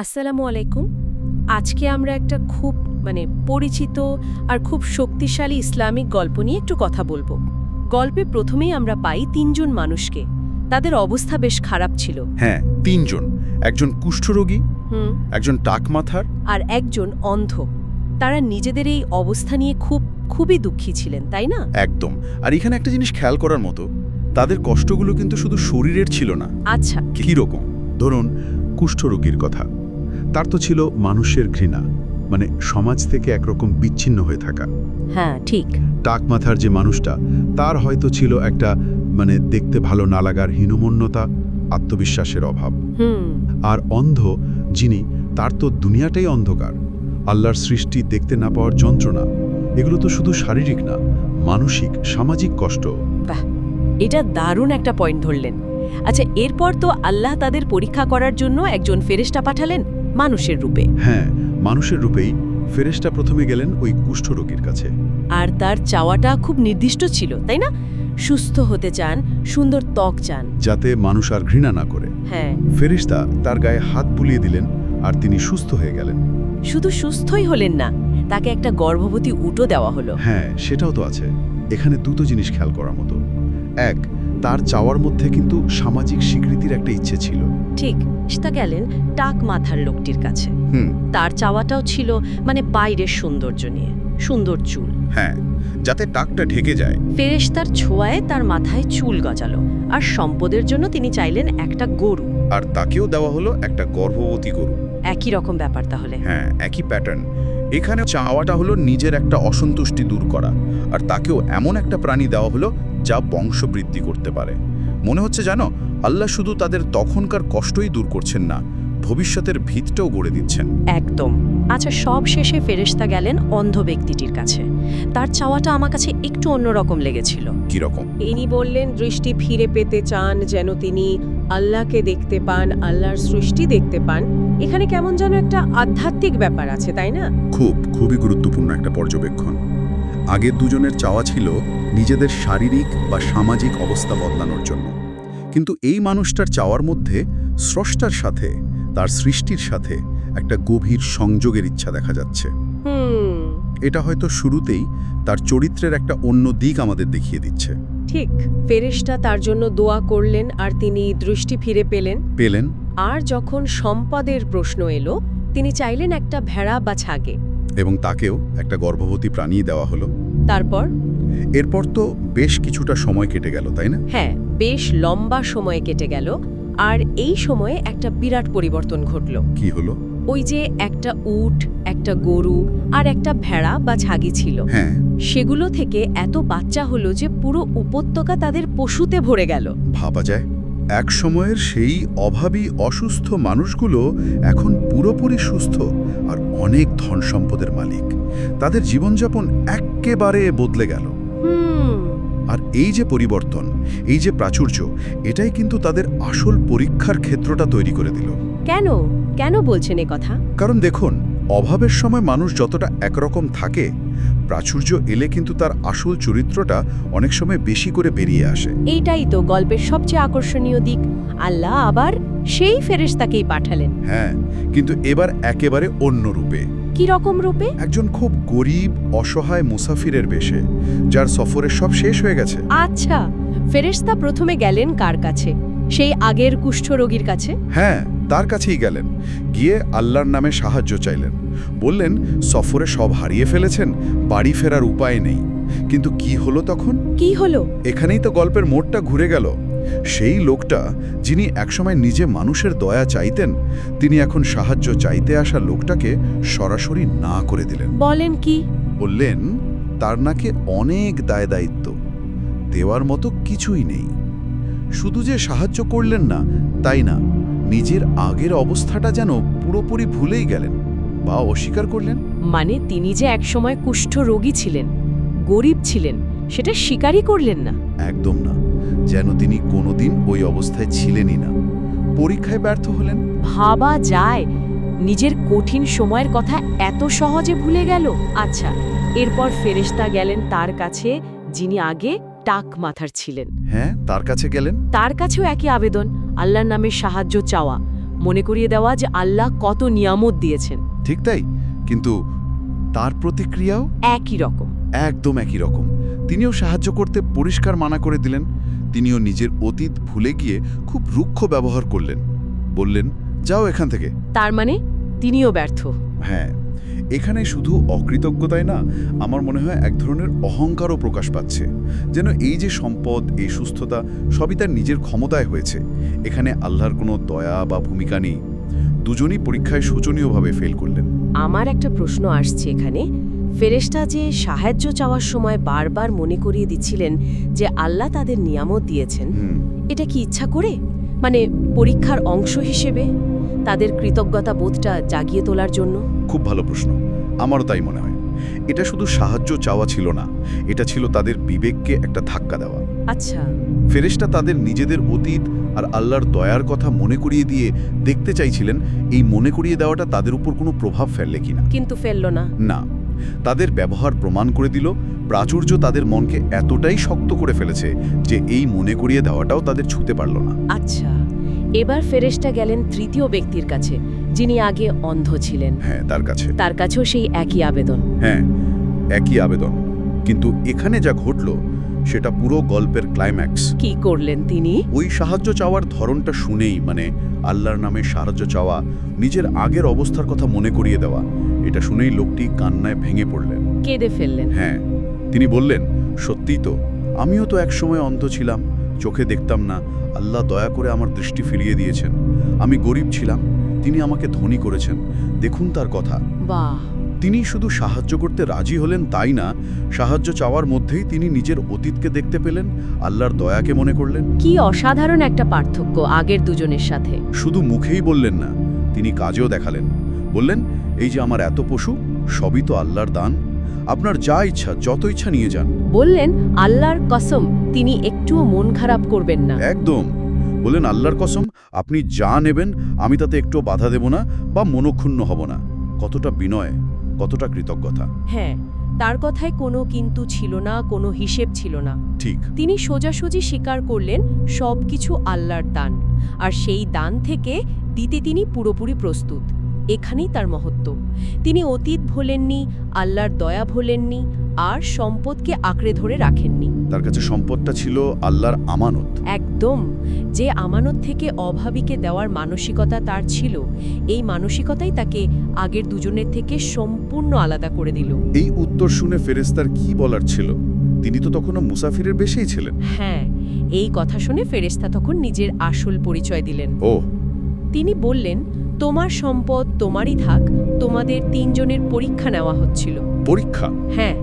আসসালামু আলাইকুম। আজকে আমরা একটা খুব মানে পরিচিত আর খুব শক্তিশালী ইসলামিক গল্প নিয়ে একটু কথা বলব। গল্পে প্রথমেই আমরা পাই তিনজন মানুষকে। তাদের অবস্থা বেশ খারাপ ছিল। হ্যাঁ তিনজন। একজন কুষ্ঠরোগী হুম। একজন টাকমাথার আর একজন অন্ধ। তারা নিজেদের এই অবস্থা নিয়ে খুব খুবই দুঃখী ছিলেন তাই না? একদম। আর এখানে একটা জিনিস খেয়াল করার মতো তাদের কষ্টগুলো কিন্তু শুধু শরীরের ছিল না। আচ্ছা। কী রকম? ধরুন কুষ্ঠরোগীর কথা। তার তো ছিল মানুষের ঘৃণা মানে সমাজ থেকে একরকম বিচ্ছিন্ন হয়ে থাকা। হ্যাঁ ঠিক। টাক মাথার যে মানুষটা তার হয়তো ছিল একটা মানে দেখতে ভালো না লাগার হীনমন্যতা আত্মবিশ্বাসের অভাব। আর অন্ধ যিনি তার তো দুনিয়াটাই অন্ধকার। আল্লাহর সৃষ্টি দেখতে না পাওয়ার যন্ত্রণা এগুলো তো শুধু শারীরিক না মানসিক সামাজিক কষ্ট। এটা দারুণ একটা পয়েন্ট ধরলেন। আচ্ছা এরপর তো আল্লাহ তাদের পরীক্ষা করার জন্য একজন ফেরেশতা পাঠালেন? মানুষের রূপে। হ্যাঁ মানুষের রূপেই ফেরেশতা প্রথমে গেলেন ওই কুষ্ঠরোগীর কাছে। আর তার চাওয়াটা খুব নির্দিষ্ট ছিল তাই না? সুস্থ হতে চান সুন্দর ত্বক চান। যাতে মানুষ আর ঘৃণা না করে। হ্যাঁ। ফেরেশতা তার গায়ে হাত বুলিয়ে দিলেন আর তিনি সুস্থ হয়ে গেলেন। শুধু সুস্থই হলেন না তাকে একটা গর্ভবতী উটো দেওয়া হলো। হ্যাঁ সেটাও তো আছে। এখানে দুটো জিনিস খেয়াল করার মতো। এক তার চাওয়ার মধ্যে কিন্তু সামাজিক স্বীকৃতির একটা ইচ্ছে ছিল। ঠিক সেটা গেলেন টাক মাথার লোকটির কাছে। হুম। তার চাওয়াটাও ছিল মানে বাইরের সৌন্দর্য নিয়ে সুন্দর চুল। হ্যাঁ যাতে টাকটা ঢেকে যায়। ফেরেশতার ছোঁয়ায় তার মাথায় চুল গজালো আর সম্পদের জন্য তিনি চাইলেন একটা গরু। আর তাকেও দেওয়া হলো একটা গর্ভবতী গরু। একই রকম ব্যাপার তাহলে। হ্যাঁ একই প্যাটার্ন এখানে চাওয়াটা হলো নিজের একটা অসন্তুষ্টি দূর করা আর তাকেও এমন একটা প্রাণী দেওয়া হলো যা বংশবৃদ্ধি করতে পারে। মনে হচ্ছে জানো আল্লাহ শুধু তাদের তখনকার কষ্টই দূর করছেন না ভবিষ্যতের ভিতটাও গড়ে দিচ্ছেন। একদম। আচ্ছা সব শেষে ফেরেশতা গেলেন অন্ধ ব্যক্তিটির কাছে। তার চাওয়াটা আমার কাছে একটু অন্যরকম লেগেছিল। কীরকম ইনি বললেন দৃষ্টি ফিরে পেতে চান যেন তিনি আল্লাহকে দেখতে পান আল্লাহর সৃষ্টি দেখতে পান। এখানে কেমন যেন একটা আধ্যাত্মিক ব্যাপার আছে তাই না? খুব খুবই গুরুত্বপূর্ণ একটা পর্যবেক্ষণ। আগের দুজনের চাওয়া ছিল নিজেদের শারীরিক বা সামাজিক অবস্থা বদলানোর জন্য। কিন্তু এই মানুষটার চাওয়ার মধ্যে স্রষ্টার সাথে তার সৃষ্টির সাথে একটা গভীর সংযোগের ইচ্ছা দেখা যাচ্ছে। হুম এটা হয়তো শুরুতেই তার চরিত্রের একটা অন্য দিক আমাদের দেখিয়ে দিচ্ছে। ঠিক ফেরেশতা তার জন্য দোয়া করলেন আর তিনি দৃষ্টি ফিরে পেলেন। পেলেন। আর যখন সম্পদের প্রশ্ন এলো তিনি চাইলেন একটা ভেড়া বা ছাগে। এবং তাকেও একটা গর্ভবতী প্রাণী দেওয়া হলো। তারপর? এরপর তো বেশ কিছুটা সময় কেটে গেল তাই না? হ্যাঁ বেশ লম্বা সময় কেটে গেল। আর এই সময়ে একটা বিরাট পরিবর্তন ঘটল। কি হলো? ওই যে একটা উট একটা গরু আর একটা ভেড়া বা ছাগি ছিল। হ্যাঁ। সেগুলো থেকে এত বাচ্চা হলো যে পুরো উপত্যকা তাদের পশুতে ভরে গেল। ভাবা যায় এক সময়ের সেই অভাবী অসুস্থ মানুষগুলো এখন পুরোপুরি সুস্থ আর অনেক ধন সম্পদের মালিক। তাদের জীবনযাপন এক্কেবারে বদলে গেল। হুম। আর এই যে পরিবর্তন এই যে প্রাচুর্য এটাই কিন্তু তাদের আসল পরীক্ষার ক্ষেত্রটা তৈরি করে দিল। কেন? কেন বলছেন কথা? কারণ দেখুন অভাবের সময় মানুষ যতটা একরকম থাকে প্রাচুর্য এলে কিন্তু তার আসল চরিত্রটা অনেক সময় বেশি করে বেরিয়ে আসে। এইটাই তো গল্পের সবচেয়ে আকর্ষণীয় দিক। আল্লাহ আবার সেই ফেরেশতাকেই পাঠালেন। হ্যাঁ কিন্তু এবার একেবারে অন্য রূপে। কি রকম রূপে? একজন খুব গরিব অসহায় মুসাফিরের বেশে যার সফরের সব শেষ হয়ে গেছে। আচ্ছা ফেরেশতা প্রথমে গেলেন কার কাছে? সেই আগের কুষ্ঠরোগীর কাছে? হ্যাঁ তার কাছেই গেলেন গিয়ে আল্লাহর নামে সাহায্য চাইলেন। বললেন সফরে সব হারিয়ে ফেলেছেন বাড়ি ফেরার উপায় নেই। কিন্তু কি হলো তখন? কি হলো? এখানেই তো গল্পের মোড়টা ঘুরে গেল। সেই লোকটা যিনি একসময় নিজে মানুষের দয়া চাইতেন তিনি এখন সাহায্য চাইতে আসা লোকটাকে সরাসরি না করে দিলেন। বলেন কি? বললেন তার নাকি অনেক দায় দায়িত্ব দেওয়ার মতো কিছুই নেই। শুধু যে সাহায্য করলেন না তাই না? নিজের আগের অবস্থাটা যেন পুরোপুরি ভুলেই গেলেন বা অস্বীকার করলেন? মানে তিনি যে একসময় কুষ্ঠ রোগী ছিলেন গরিব ছিলেন সেটা স্বীকারই করলেন না। একদম না যেন তিনি কোনোদিন ওই অবস্থায় ছিলেনই না। পরীক্ষায় ব্যর্থ হলেন? ভাবা যায় নিজের কঠিন সময়ের কথা এত সহজে ভুলে গেল। আচ্ছা এরপর ফেরেশতা গেলেন তার কাছে যিনি আগে টাক মাথার ছিলেন। হ্যাঁ তার কাছে গেলেন? তার কাছেও একই আবেদন। আল্লাহর নামে সাহায্য চাওয়া। মনে করিয়ে দেওয়া যে আল্লাহ কত নিয়ামত দিয়েছেন। ঠিক তাই? কিন্তু তার প্রতিক্রিয়াও? একই রকম। একদম একই রকম। তিনিও সাহায্য করতে পরিষ্কার মানা করে দিলেন। তিনিও নিজের অতীত ভুলে গিয়ে খুব রুক্ষ ব্যবহার করলেন। বললেন যাও এখান থেকে। তার মানে তিনিও ব্যর্থ। হ্যাঁ এখানে শুধু অকৃতজ্ঞতাই না আমার মনে হয় এক ধরনের অহংকারও প্রকাশ পাচ্ছে। যেন এই যে সম্পদ এই সুস্থতা সবই তার নিজের ক্ষমতায় হয়েছে। এখানে আল্লাহর কোনো দয়া বা ভূমিকা নেই। দুজনই পরীক্ষায় শোচনীয়ভাবে ফেল করলেন। আমার একটা প্রশ্ন আসছে এখানে। ফেরেশতা যে সাহায্য চাওয়ার সময় বারবার মনে করিয়ে দিচ্ছিলেন যে আল্লাহ তাদের নিয়ামত দিয়েছেন এটা কি ইচ্ছা করে? মানে পরীক্ষার অংশ হিসেবে? তাদের কৃতজ্ঞতা বোধটা জাগিয়ে তোলার জন্য? খুব ভালো প্রশ্ন। আমারও তাই মনে হয়। এটা শুধু সাহায্য চাওয়া ছিল না এটা ছিল তাদের বিবেককে একটা ধাক্কা দেওয়া। আচ্ছা। ফেরেশতা তাদের নিজেদের অতীত আর আল্লাহর দয়ার কথা মনে করিয়ে দিয়ে দেখতে চাইছিলেন এই মনে করিয়ে দেওয়াটা তাদের উপর কোনো প্রভাব ফেললে কিনা কিন্তু ফেলল না। না। তাদের ব্যবহার প্রমাণ করে দিল প্রাচুর্য তাদের মনকে এতটাই শক্ত করে ফেলেছে যে এই মনে করিয়ে দেওয়াটাও তাদের ছুতে পারল না। আচ্ছা। এবার ফেরেশতা গেলেন তৃতীয় ব্যক্তির কাছে যিনি আগে অন্ধ ছিলেন। হ্যাঁ তার কাছে। তার কাছেও সেই একই আবেদন। হ্যাঁ একই আবেদন। কিন্তু এখানে যা ঘটল সেটা পুরো গল্পের ক্লাইম্যাক্স কি করলেন তিনি? ওই সাহায্য চাওয়ার ধরনটা শুনেই মানে আল্লাহর নামে সাহায্য চাওয়া নিজের আগের অবস্থার কথা মনে করিয়ে দেওয়া এটা শুনেই লোকটি কান্নায় ভেঙে পড়লেন। কেঁদে ফেললেন। হ্যাঁ তিনি বললেন সত্যিই তো আমিও তো একসময় অন্ধ ছিলাম। চোখে দেখতাম না। আল্লাহ দয়া করে আমার দৃষ্টি ফিরিয়ে দিয়েছেন। আমি গরিব ছিলাম তিনি আমাকে ধনী করেছেন। দেখুন তার কথা। বাহ। তিনি শুধু সাহায্য করতে রাজি হলেন তাই না সাহায্য চাওয়ার মধ্যেই তিনি নিজের অতীতকে দেখতে পেলেন আল্লাহর দয়াকে মনে করলেন। কি অসাধারণ একটা পার্থক্য আগের দুজনের সাথে। শুধু মুখেই বললেন না তিনি কাজেও দেখালেন। বললেন এই যে আমার এত পশু সবই তো আল্লাহর দান। আপনার যা ইচ্ছা যত ইচ্ছা নিয়ে যান। বললেন আল্লাহর কসম তিনি একটুও মন খারাপ করবেন না। একদম। বললেন আল্লাহর কসম আপনি যা নেবেন আমি তাতে একটু বাধা দেব না বা মনক্ষুণ্ণ হব না। কতটা বিনয় কতটা কৃতজ্ঞতা। হ্যাঁ তার কথায় কোনো কিন্তু ছিল না কোনো হিসেব ছিল না। ঠিক। তিনি সোজাসুজি স্বীকার করলেন সবকিছু আল্লাহর দান। আর সেই দান থেকে দিতে তিনি পুরোপুরি প্রস্তুত। এখানেই তার মহত্ব। তিনি অতীত ভোলেননি আল্লাহর দয়া ভোলেননি আর সম্পদকে আঁকড়ে ধরে রাখেননি। তার কাছে সম্পদটা ছিল আল্লাহর আমানত। একদম যে আমানত থেকে অভাবীকে দেওয়ার মানসিকতা তার ছিল এই মানসিকতাই তাকে আগের দুজনের থেকে সম্পূর্ণ আলাদা করে দিল। এই উত্তর শুনে ফেরেস্তার কি বলার ছিল? তিনি তো তখনও মুসাফিরের বেশেই ছিলেন। হ্যাঁ এই কথা শুনে ফেরেশতা তখন নিজের আসল পরিচয় দিলেন। ও। তিনি বললেন তোমার সম্পদ তোমারই থাক তোমাদের তিনজনের পরীক্ষা নেওয়া হচ্ছিল। পরীক্ষা? হ্যাঁ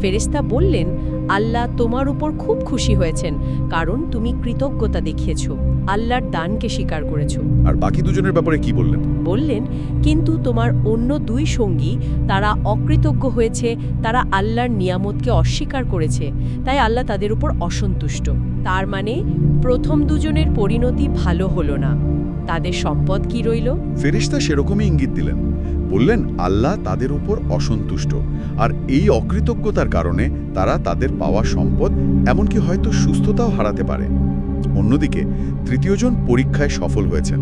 ফেরেশতা বললেন আল্লাহ তোমার উপর খুব খুশি হয়েছেন কারণ তুমি কৃতজ্ঞতা দেখিয়েছ আল্লাহর দানকে স্বীকার করেছ। আর বাকি দুজনের ব্যাপারে কি বললেন? বললেন কিন্তু তোমার অন্য দুই সঙ্গী তারা অকৃতজ্ঞ হয়েছে তারা আল্লাহর নিয়ামতকে অস্বীকার করেছে তাই আল্লাহ তাদের উপর অসন্তুষ্ট। তার মানে প্রথম দুজনের পরিণতি ভালো হলো না। তাদের সম্পদ কি রইল? ফেরেশতা সেরকমই ইঙ্গিত দিলেন। বললেন আল্লাহ তাদের উপর অসন্তুষ্ট আর এই অকৃতজ্ঞতার কারণে তারা তাদের পাওয়া সম্পদ এমনকি হয়তো সুস্থতাও হারাতে পারে। অন্যদিকে তৃতীয়জন পরীক্ষায় সফল হয়েছেন।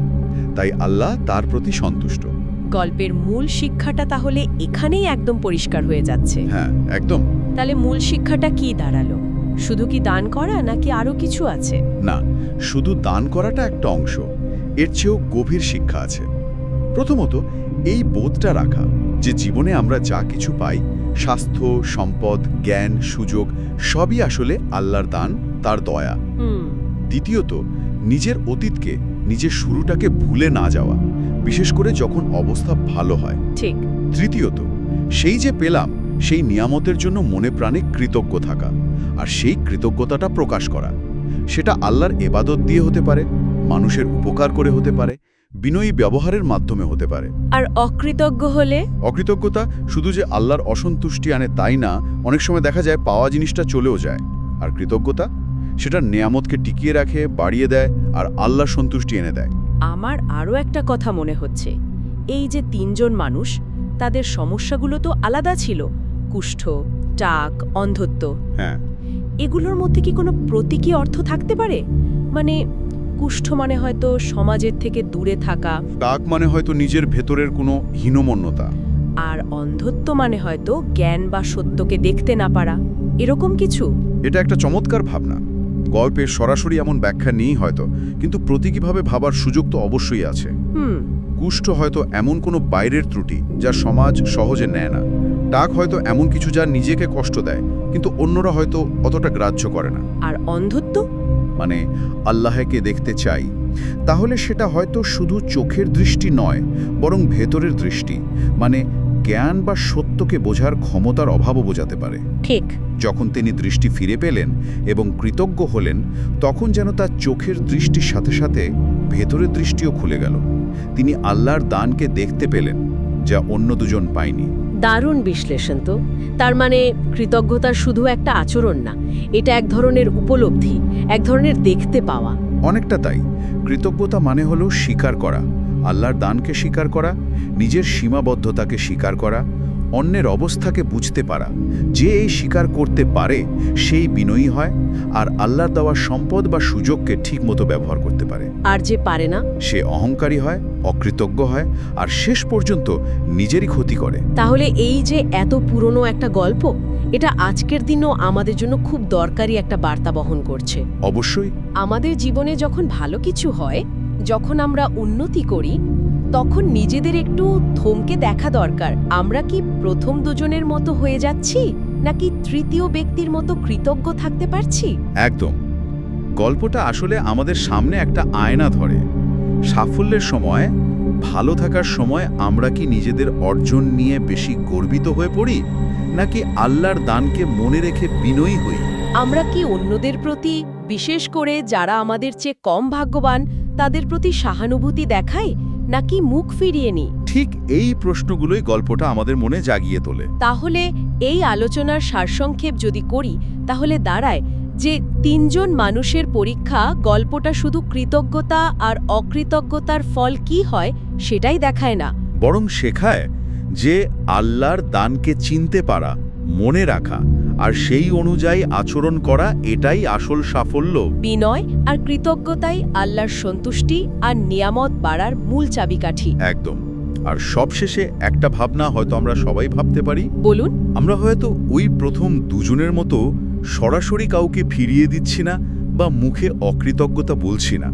তাই আল্লাহ তার প্রতি সন্তুষ্ট। গল্পের মূল শিক্ষাটা তাহলে এখানেই একদম পরিষ্কার হয়ে যাচ্ছে। হ্যাঁ একদম। তাহলে মূল শিক্ষাটা কি দাঁড়াল? শুধু কি দান করা নাকি আরও কিছু আছে? না শুধু দান করাটা একটা অংশ। এর চেয়েও গভীর শিক্ষা আছে। প্রথমত এই বোধটা রাখা যে জীবনে আমরা যা কিছু পাই স্বাস্থ্য সম্পদ জ্ঞান সুযোগ সবই আসলে আল্লাহর দান তার দয়া। দ্বিতীয়ত নিজের অতীতকে নিজের শুরুটাকে ভুলে না যাওয়া বিশেষ করে যখন অবস্থা ভালো হয়। ঠিক। তৃতীয়ত সেই যে পেলাম সেই নিয়ামতের জন্য মনে প্রাণে কৃতজ্ঞ থাকা আর সেই কৃতজ্ঞতাটা প্রকাশ করা। সেটা আল্লাহর এবাদত দিয়ে হতে পারে। মানুষের উপকার করে হতে পারে বিনয়ী ব্যবহারের মাধ্যমে হতে পারে। আর অকৃতজ্ঞ হলে? অকৃতজ্ঞতা শুধু যে আল্লাহর অসন্তুষ্টি আনে তাই না অনেক সময় দেখা যায় পাওয়া জিনিসটা চলেও যায়। আর কৃতজ্ঞতা? সেটা নিয়ামতকে টিকিয়ে রাখে বাড়িয়ে দেয় আর আল্লাহর সন্তুষ্টি এনে দেয়। আমার আরও একটা কথা মনে হচ্ছে। এই যে তিনজন মানুষ তাদের সমস্যাগুলো তো আলাদা ছিল। কুষ্ঠ টাক অন্ধত্ব। হ্যাঁ। এগুলোর মধ্যে কি কোনো প্রতীকী অর্থ থাকতে পারে? মানে কুষ্ঠ মানে হয়তো সমাজের থেকে দূরে থাকা। টাক মানে হয়তো নিজের ভেতরের কোনো হীনমন্যতা। আর অন্ধত্ব মানে হয়তো জ্ঞান বা সত্যকে দেখতে না পারা। এরকম কিছু? এটা একটা চমৎকার ভাবনা। গল্পের সরাসরি এমন ব্যাখ্যা নেই হয়তো কিন্তু প্রতীকীভাবে ভাবার সুযোগ তো অবশ্যই আছে। হুম। কুষ্ঠ হয়তো এমন কোনো বাইরের ত্রুটি যা সমাজ সহজে নেয় না। ডাক হয়তো এমন কিছু যা নিজেকে কষ্ট দেয় কিন্তু অন্যরা হয়তো অতটা গ্রাহ্য করে না। আর অন্ধত্ব? মানে আল্লাহকে দেখতে চাই তাহলে সেটা হয়তো শুধু চোখের দৃষ্টি নয় বরং ভেতরের দৃষ্টি মানে জ্ঞান বা সত্যকে বোঝার ক্ষমতার অভাবও বোঝাতে পারে। ঠিক। যখন তিনি দৃষ্টি ফিরে পেলেন এবং কৃতজ্ঞ হলেন তখন যেন তার চোখের দৃষ্টির সাথে সাথে ভেতরের দৃষ্টিও খুলে গেল। তিনি আল্লাহর দানকে দেখতে পেলেন যা অন্য দুজন পায়নি। দারুণ বিশ্লেষণ তো। তার মানে কৃতজ্ঞতা শুধু একটা আচরণ না, এটা এক ধরনের উপলব্ধি, এক ধরনের দেখতে পাওয়া। অনেকটা তাই। কৃতজ্ঞতা মানে হলো স্বীকার করা, আল্লাহর দানকে স্বীকার করা, নিজের সীমাবদ্ধতাকে স্বীকার করা অন্যের অবস্থাকে বুঝতে পারা। যে এই স্বীকার করতে পারে সেই বিনয়ী হয় আর আল্লাহর দেওয়া সম্পদ বা সুযোগকে ঠিকমতো ব্যবহার করতে পারে। আর যে পারে না? সে অহংকারী হয় অকৃতজ্ঞ হয় আর শেষ পর্যন্ত নিজেরই ক্ষতি করে। তাহলে এই যে এত পুরনো একটা গল্প এটা আজকের দিনও আমাদের জন্য খুব দরকারি একটা বার্তা বহন করছে। অবশ্যই। আমাদের জীবনে যখন ভালো কিছু হয় যখন আমরা উন্নতি করি তখন নিজেদের একটু থমকে দেখা দরকার। আমরা কি প্রথম দুজনের মতো হয়ে যাচ্ছি নাকি তৃতীয় ব্যক্তির মতো কৃতজ্ঞ থাকতে পারছি? একদম। গল্পটা আসলে আমাদের সামনে একটা আয়না ধরে। সাফল্যের সময় ভালো থাকার সময় আমরা কি নিজেদের অর্জন নিয়ে বেশি গর্বিত হয়ে পড়ি নাকি আল্লাহর দানকে মনে রেখে বিনয়ী হই? আমরা কি অন্যদের প্রতি বিশেষ করে যারা আমাদের চেয়ে কম ভাগ্যবান তাদের প্রতি সহানুভূতি দেখাই? নাকি মুখ ফিরিয়ে নিই ঠিক এই প্রশ্নগুলোই গল্পটা আমাদের মনে জাগিয়ে তোলে। তাহলে এই আলোচনার সারসংক্ষেপ যদি করি তাহলে দাঁড়ায় যে তিনজন মানুষের পরীক্ষা গল্পটা শুধু কৃতজ্ঞতা আর অকৃতজ্ঞতার ফল কি হয় সেটাই দেখায় না। বরং শেখায় যে আল্লাহর দানকে চিনতে পারা মনে রাখা আর সেই অনুযায়ী আচরণ করা এটাই আসল সাফল্য। বিনয় আর কৃতজ্ঞতাই আল্লাহর সন্তুষ্টি আর নিয়ামত বাড়ার মূল চাবিকাঠি। একদম। আর সবশেষে একটা ভাবনা হয়তো আমরা সবাই ভাবতে পারি। বলুন। আমরা হয়তো ওই প্রথম দুজনের মতো সরাসরি কাউকে ফিরিয়ে দিচ্ছি না বা মুখে অকৃতজ্ঞতা বলছি না।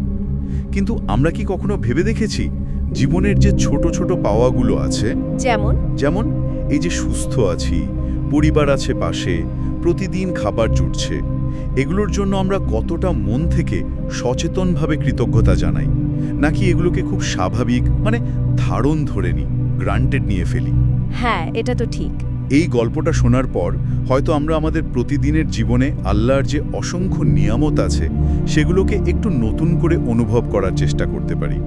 কিন্তু আমরা কি কখনো ভেবে দেখেছি জীবনের যে ছোট ছোট পাওয়াগুলো আছে? যেমন? যেমন এই যে সুস্থ আছি পরিবার আছে পাশে প্রতিদিন খাবার জুটছে। এগুলোর জন্য আমরা কতটা মন থেকে সচেতনভাবে কৃতজ্ঞতা জানাই নাকি এগুলোকে খুব স্বাভাবিক মানে ধারণ ধরে নিই গ্রান্টেড নিয়ে ফেলি? হ্যাঁ এটা তো ঠিক। এই গল্পটা শোনার পর হয়তো আমরা আমাদের প্রতিদিনের জীবনে আল্লাহর যে অসংখ্য নিয়ামত আছে সেগুলোকে একটু নতুন করে অনুভব করার চেষ্টা করতে পারি।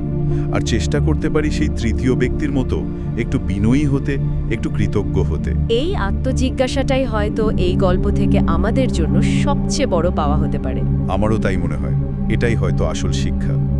আর চেষ্টা করতে পারি সেই তৃতীয় ব্যক্তির মতো একটু বিনয়ী হতে একটু কৃতজ্ঞ হতে। এই আত্মজিজ্ঞাসাটাই হয়তো এই গল্প থেকে আমাদের জন্য সবচেয়ে বড় পাওয়া হতে পারে। আমারও তাই মনে হয়। এটাই হয়তো আসল শিক্ষা।